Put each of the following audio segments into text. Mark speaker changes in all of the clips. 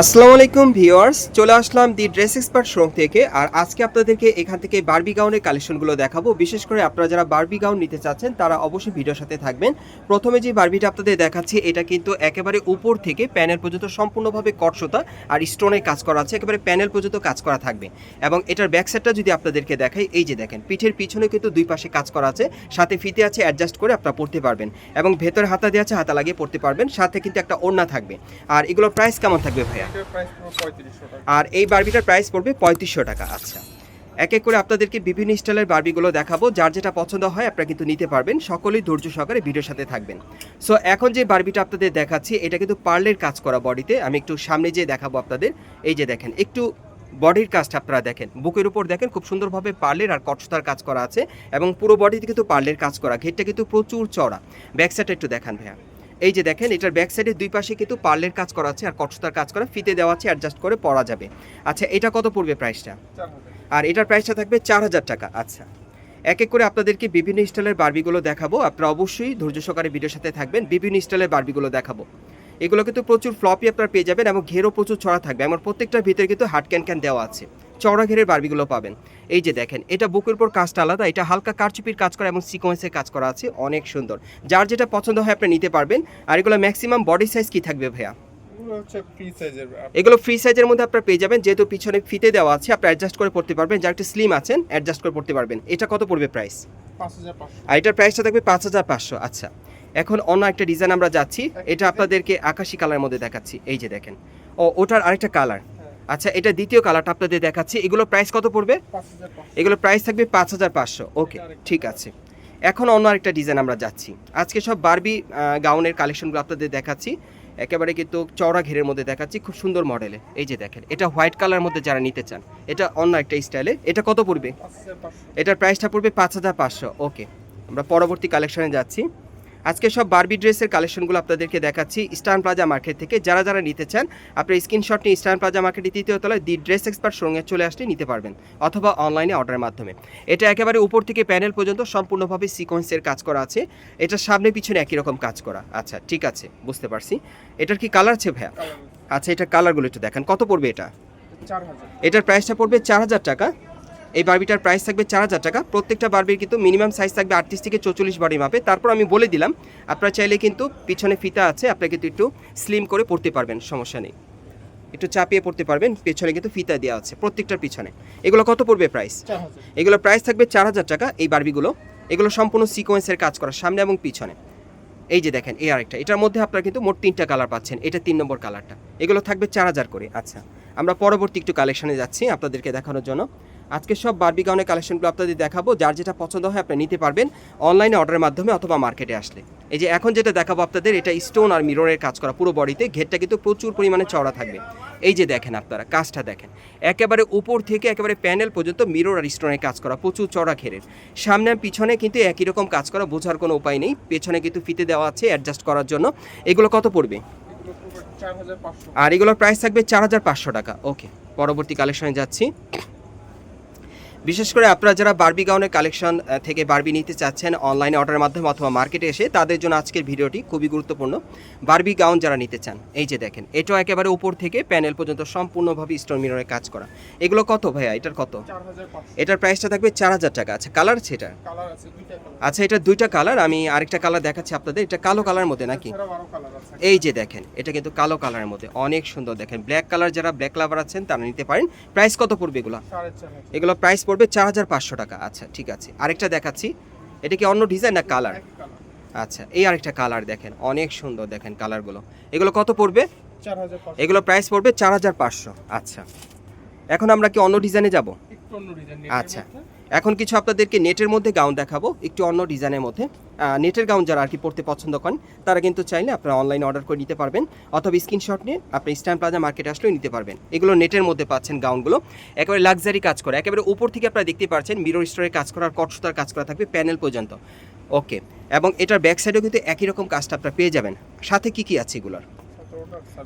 Speaker 1: আসসালামু আলাইকুম ভিউয়ার্স, চলে আসলাম দি ড্রেস এক্সপার্ট শোরুম থেকে, আর আজকে আপনাদেরকে এখান থেকে বারবি গাউনের কালেকশনগুলো দেখাবো। বিশেষ করে আপনারা যারা বারবি গাউন নিতে চাচ্ছেন, তারা অবশ্যই ভিডিওর সাথে থাকবেন। প্রথমে যে বারবিটা আপনাদের দেখাচ্ছি, এটা কিন্তু একেবারে উপর থেকে প্যানেল পর্যন্ত সম্পূর্ণভাবে কটসোতা আর স্টোনের কাজ করা আছে, একেবারে প্যানেল পর্যন্ত কাজ করা থাকবে। এবং এটার ব্যাক সাইডটা যদি আপনাদেরকে দেখাই, এই যে দেখেন, পিঠের পিছনে কিন্তু দুই পাশে কাজ করা আছে, সাথে ফিতে আছে অ্যাডজাস্ট করে আপনারা পড়তে পারবেন। এবং ভেতরে হাতা দেওয়া আছে, হাতা লাগিয়ে পড়তে পারবেন, সাথে কিন্তু একটা ওড়না থাকবে। আর এগুলোর প্রাইস কেমন থাকবে ভাইয়া?
Speaker 2: টাকা।
Speaker 1: আর এই বার্বিটার প্রাইস পড়বে পঁয়ত্রিশশো টাকা আচ্ছা। এক এক করে আপনাদেরকে বিভিন্ন স্টাইলের বারবিগুলো দেখাবো যার যেটা পছন্দ হয় আপনারা কিন্তু নিতে পারবেন সকলেই ধৈর্য সহকারে ভিডিওর সাথে থাকবেন। সো এখন যে বারবিটা আপনাদের দেখাচ্ছি এটা কিন্তু পার্লের কাজ করা বডিতে আমি একটু সামনে যেয়ে দেখাবো আপনাদের এই যে দেখেন একটু বডির কাজটা আপনারা দেখেন বুকের উপর দেখেন খুব সুন্দরভাবে পার্লের আর কটসতার কাজ করা আছে এবং পুরো বডিতে কিন্তু পার্লের কাজ করা ঘেরটা কিন্তু প্রচুর চড়া ব্যাক সাইডটা একটু দেখান ভাইয়া। এই যে দেখেন, এটার ব্যাক সাইডে দুই পাশে কিন্তু পার্লের কাজ করা আছে আর কটসতার কাজ করা, ফিতে দেওয়া আছে অ্যাডজাস্ট করে পরা যাবে। আচ্ছা এটা কত পড়বে প্রাইসটা আর এটার প্রাইসটা থাকবে চার হাজার টাকা। আচ্ছা এক এক করে আপনাদেরকে বিভিন্ন স্টাইলের বারবিগুলো দেখাবো। আপনারা অবশ্যই ধৈর্য সহকারে ভিডিওর সাথে থাকবেন, বিভিন্ন স্টাইলের বারবিগুলো দেখাবো। এগুলো কিন্তু প্রচুর ফ্লপই আপনারা পেয়ে যাবেন এবং ঘেরও প্রচুর ছড়া থাকবে। আমার প্রত্যেকটার ভিতরে কিন্তু হাট ক্যান ক্যান দেওয়া আছে। চওড়া ঘেরের বারবিগুলো পাবেন। এই যে দেখেন এটা বুকের উপর কাজটা আলাদা এটা হালকা কারচুপির কাজ করা এবং সিকোয়েন্সের কাজ করা আছে অনেক সুন্দর। যার যেটা পছন্দ হয় আপনি নিতে পারবেন। আর এগুলো ম্যাক্সিমাম বডি সাইজ কি থাকবে ভাইয়া?
Speaker 2: এগুলো ফ্রি সাইজের
Speaker 1: মধ্যে আপনারা পেয়ে যাবেন যেহেতু পিছনে ফিতে দেওয়া আছে আপনি অ্যাডজাস্ট করে পড়তে পারবেন। যারা একটু স্লিম আছেন অ্যাডজাস্ট করে পড়তে পারবেন। এটা কত পড়বে প্রাইস আর এটার প্রাইসটা থাকবে পাঁচ হাজার পাঁচশো আচ্ছা। এখন অন্য একটা ডিজাইন আমরা যাচ্ছি এটা আপনাদেরকে আকাশি কালারের মধ্যে দেখাচ্ছি। এই যে দেখেন। ও ওটার আরেকটা কালার আচ্ছা এটা দ্বিতীয় কালারটা আপনাদের দেখাচ্ছি। এগুলো প্রাইস কত পড়বে? এগুলো প্রাইস থাকবে পাঁচ হাজার পাঁচশো। ওকে ঠিক আছে। এখন অন্য আরেকটা ডিজাইন আমরা যাচ্ছি। আজকে সব বারবি গাউনের কালেকশনগুলো আপনাদের দেখাচ্ছি। একেবারে কিন্তু চওড়া ঘেরের মধ্যে দেখাচ্ছি খুব সুন্দর মডেলে এই যে দেখেন এটা হোয়াইট কালার মধ্যে যারা নিতে চান এটা অন্য একটা স্টাইলে এটা কত পড়বে? এটার প্রাইসটা পড়বে পাঁচ হাজার পাঁচশো। ওকে আমরা পরবর্তী কালেকশনে যাচ্ছি। আজকে সব বারবি ড্রেসের কালেকশনগুলো আপনাদেরকে দেখাচ্ছি ইস্টার্ন প্লাজা মার্কেট থেকে। যারা যারা নিতে চান আপনি স্ক্রিনশট নিয়ে ইস্টার্ন প্লাজা মার্কেটের তৃতীয় তলায় দি ড্রেস এক্সপার্ট সঙ্গে চলে আসলে নিতে পারবেন অথবা অনলাইনে অর্ডারের মাধ্যমে। এটা একেবারে উপর থেকে প্যানেল পর্যন্ত সম্পূর্ণভাবে সিকোয়েন্সের কাজ করা আছে। এটার সামনে পিছনে একই রকম কাজ করা। আচ্ছা ঠিক আছে বুঝতে পারছি। এটার কি কালার আছে ভাইয়া? আচ্ছা এটা কালারগুলো একটু দেখেন। কত পড়বে এটা? এটার প্রাইসটা পড়বে চার হাজার টাকা। এই বারবিটার প্রাইস থাকবে চার হাজার টাকা। প্রত্যেকটা বারবির কিন্তু মিনিমাম সাইজ থাকবে আটত্রিশ থেকে চৌচল্লিশ বাড়ি মাপে। তারপর আমি বলে দিলাম আপনারা চাইলে কিন্তু পিছনে ফিতা আছে আপনারা কিন্তু একটু স্লিম করে পড়তে পারবেন সমস্যা নেই। একটু চাপিয়ে পড়তে পারবেন পেছনে কিন্তু ফিতা দেওয়া আছে প্রত্যেকটার পিছনে। এগুলো কত পড়বে প্রাইস এগুলোর প্রাইস থাকবে চার হাজার টাকা এই বারবিগুলো। এগুলো সম্পূর্ণ সিকোয়েন্সের কাজ করা সামনে এবং পিছনে। এই যে দেখেন এই আরেকটা। এটার মধ্যে আপনারা কিন্তু মোট তিনটা কালার পাচ্ছেন এটা তিন নম্বর কালারটা এগুলো থাকবে চার হাজার করে। আচ্ছা আমরা পরবর্তী একটু কালেকশানে যাচ্ছি আপনাদেরকে দেখানোর জন্য। আজকে সব বারবি গাউনের কালেকশনগুলো আপনাদের দেখাবো। যার যেটা পছন্দ হয় আপনি নিতে পারবেন অনলাইনে অর্ডারের মাধ্যমে অথবা মার্কেটে আসলে। এই যে এখন যেটা দেখাবো আপনাদের এটা স্টোন আর মিররের কাজ করা পুরো বডিতে ঘেরটা কিন্তু প্রচুর পরিমাণে চওড়া থাকবে। এই যে দেখেন আপনারা কাজটা দেখেন। একেবারে উপর থেকে একেবারে প্যানেল পর্যন্ত মিরর আর স্টোনের কাজ করা প্রচুর চড়া ঘেরের। সামনে আর পিছনে কিন্তু একই রকম কাজ করা বোঝার কোনো উপায় নেই। পেছনে কিন্তু ফিতে দেওয়া আছে অ্যাডজাস্ট করার জন্য। এগুলো কত পড়বে? আর এগুলোর প্রাইস থাকবে চার হাজার পাঁচশো টাকা। ওকে পরবর্তী কালেকশনে যাচ্ছি। বিশেষ করে আপনারা যারা বার্বি গাউনের কালেকশন থেকে বার্বি নিতে চাচ্ছেন অনলাইনে অর্ডারের মাধ্যমে অথবা মার্কেটে এসে তাদের জন্য আজকের ভিডিওটি খুবই গুরুত্বপূর্ণ। বার্বি গাউন যারা নিতে চান এই যে দেখেন এটাও একেবারে উপর থেকে প্যানেল পর্যন্ত সম্পূর্ণভাবে স্টোন মিররে কাজ করা। এগুলো কত ভাইয়া? এটার কত? এটার প্রাইসটা থাকবে চার হাজার টাকা। আচ্ছা কালার আছে এটা আচ্ছা এটা দুইটা কালার আমি আরেকটা কালার দেখাচ্ছি আপনাদের। এটা কালো কালার মধ্যে নাকি? এই যে দেখেন এটা কিন্তু কালো কালারের মধ্যে। অনেক সুন্দর দেখেন ব্ল্যাক কালার যারা ব্ল্যাক লাভার আছেন তারা নিতে পারেন। প্রাইস কত পড়বে এগুলো? এগুলো প্রাইস পড়বে চার হাজার পাঁচশো টাকা। আচ্ছা ঠিক আছে। আরেকটা দেখাচ্ছি। এটা কি অন্য ডিজাইন না কালার আচ্ছা এই আরেকটা কালার দেখেন। অনেক সুন্দর দেখেন কালারগুলো এগুলো কত পড়বে? এগুলো প্রাইস পড়বে চার হাজার পাঁচশো। আচ্ছা। এখন আমরা কি অন্য ডিজাইনে যাব? আচ্ছা। এখন কিছু আপনাদেরকে নেটের মধ্যে গাউন দেখাবো, একটু অন্য ডিজাইনের মধ্যে। নেটের গাউন যারা আর কি পড়তে পছন্দ করেন, তারা কিন্তু চাইলে আপনারা অনলাইনে অর্ডার করে নিতে পারবেন, অথবা স্ক্রিনশট নিয়ে আপনি স্ট্যাম্প প্লাজা মার্কেটে আসলেও নিতে পারবেন। এগুলো নেটের মধ্যে পাচ্ছেন গাউনগুলো। একেবারে লাক্সারি কাজ করে, একেবারে উপর থেকে আপনারা দেখতে পাচ্ছেন মিরর স্টোরে কাজ করার কটসুতার কাজ করা থাকবে প্যানেল পর্যন্ত। ওকে এবং এটার ব্যাক সাইডেও কিন্তু একই রকম কাজটা আপনারা পেয়ে যাবেন। সাথে কি কি আছে এগুলোর?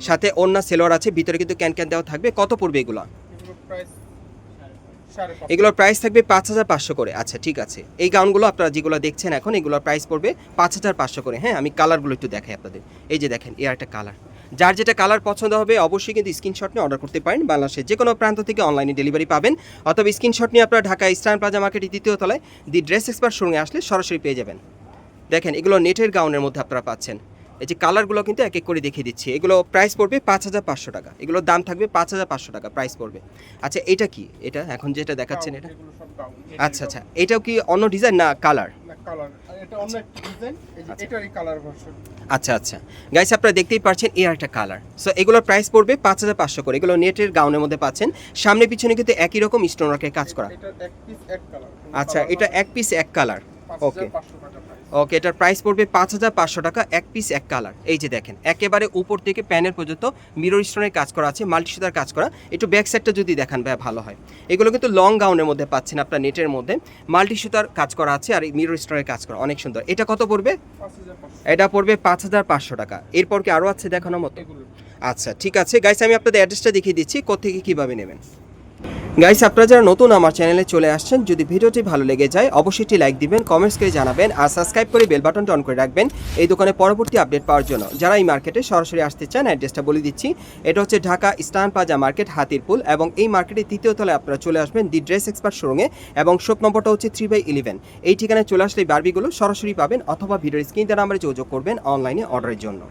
Speaker 1: সাথে অন্য সেলোয়ার আছে, ভিতরে কিন্তু ক্যান ক্যান দেওয়া থাকবে। কত পড়বে এগুলো
Speaker 2: এগুলো প্রাইস সাড়ে পাঁচশো
Speaker 1: এগুলোর প্রাইস থাকবে পাঁচ হাজার পাঁচশো করে। আচ্ছা ঠিক আছে। এই গাউনগুলো আপনারা যেগুলো দেখছেন এখন, এগুলোর প্রাইস পড়বে পাঁচ হাজার পাঁচশো করে। হ্যাঁ আমি কালারগুলো একটু দেখাই আপনাদের। এই যে দেখেন, এর একটা কালার যার যেটা কালার পছন্দ হবে, অবশ্যই কিন্তু স্ক্রিনশট নিয়ে অর্ডার করতে পারেন। বাংলাদেশের যে কোনো প্রান্ত থেকে অনলাইনে ডেলিভারি পাবেন। অথবা স্ক্রিনশট নিয়ে আপনারা ঢাকা ইস্টার্ন প্লাজা মার্কেটের দ্বিতীয় তলায় দি ড্রেস এক্সপার্ট শোরুমে আসলে সরাসরি পেয়ে যাবেন। দেখেন, এগুলো নেটের গাউনের মধ্যে আপনারা পাচ্ছেন। এই যে কালারগুলো কিন্তু এক এক করে দেখিয়ে দিচ্ছি। এগুলো প্রাইস পড়বে পাঁচ হাজার পাঁচশো টাকা। এগুলোর দাম থাকবে পাঁচ হাজার পাঁচশো টাকা প্রাইস পড়বে। আচ্ছা এটা কি? এটা এখন যেটা দেখাচ্ছেন এটা? আচ্ছা আচ্ছা। এটাও কি অন্য ডিজাইন না কালার আচ্ছা।
Speaker 2: কালার ভার্সন
Speaker 1: আচ্ছা। আচ্ছা গাইস আপনারা দেখতেই পাচ্ছেন এর একটা কালার সো এগুলোর প্রাইস পড়বে পাঁচ হাজার পাঁচশো করে। এগুলো নেটের গাউনের মধ্যে পাচ্ছেন। সামনে পিছনে কিন্তু একই রকম স্টোন ওয়ার্কের কাজ করা। আচ্ছা এটা এক পিস এক কালার ওকে
Speaker 2: ওকে 500 টাকা প্রাইস
Speaker 1: ওকে এটার প্রাইস পড়বে পাঁচ হাজার পাঁচশো টাকা এক পিস এক কালার এই যে দেখেন একেবারে উপর থেকে প্যানেল পর্যন্ত মিরর স্টোনের কাজ করা আছে মাল্টি সুতার কাজ করা। একটু ব্যাক সাইডটা যদি দেখান ভাই ভালো হয়। এগুলো কিন্তু লং গাউনের মধ্যে পাচ্ছেন আপনার নেটের মধ্যে। মাল্টি সুতার কাজ করা আছে আর মিরর স্টোনের কাজ করা অনেক সুন্দর। এটা কত পড়বে? এটা পড়বে পাঁচ হাজার পাঁচশো টাকা। এরপর কি আরও আছে দেখানোর মতো? আচ্ছা ঠিক আছে। গাইস আমি আপনাদের অ্যাড্রেসটা দেখিয়ে দিচ্ছি কোথেকে কীভাবে নেবেন। গাইস আপনারা যারা নতুন আমার চ্যানেলে চলে আসছেন, যদি ভিডিওটি ভালো লেগে যায়, অবশ্যই একটি লাইক দিবেন কমেন্টস করে জানাবেন, আর সাবস্ক্রাইব করে বেল বাটনটা অন করে রাখবেন এই দোকানে পরবর্তী আপডেট পাওয়ার জন্য। যারা এই মার্কেটে সরাসরি আসতে চান অ্যাড্রেসটা বলে দিচ্ছি। এটা হচ্ছে Dhaka Eastern Plaza market Hatirpool, এবং এই মার্কেটের তৃতীয় তলায় আপনারা চলে আসবেন দি ড্রেস এক্সপার্ট শোরুমে, এবং শপ নম্বরটা হচ্ছে থ্রি বাই ইলেভেন এই ঠিকানায় চলে আসলে বারবিগুলো সরাসরি পাবেন, অথবা ভিডিওর স্ক্রিন দ্বারা আমরা যোগাযোগ করবেন অনলাইনে অর্ডারের জন্য।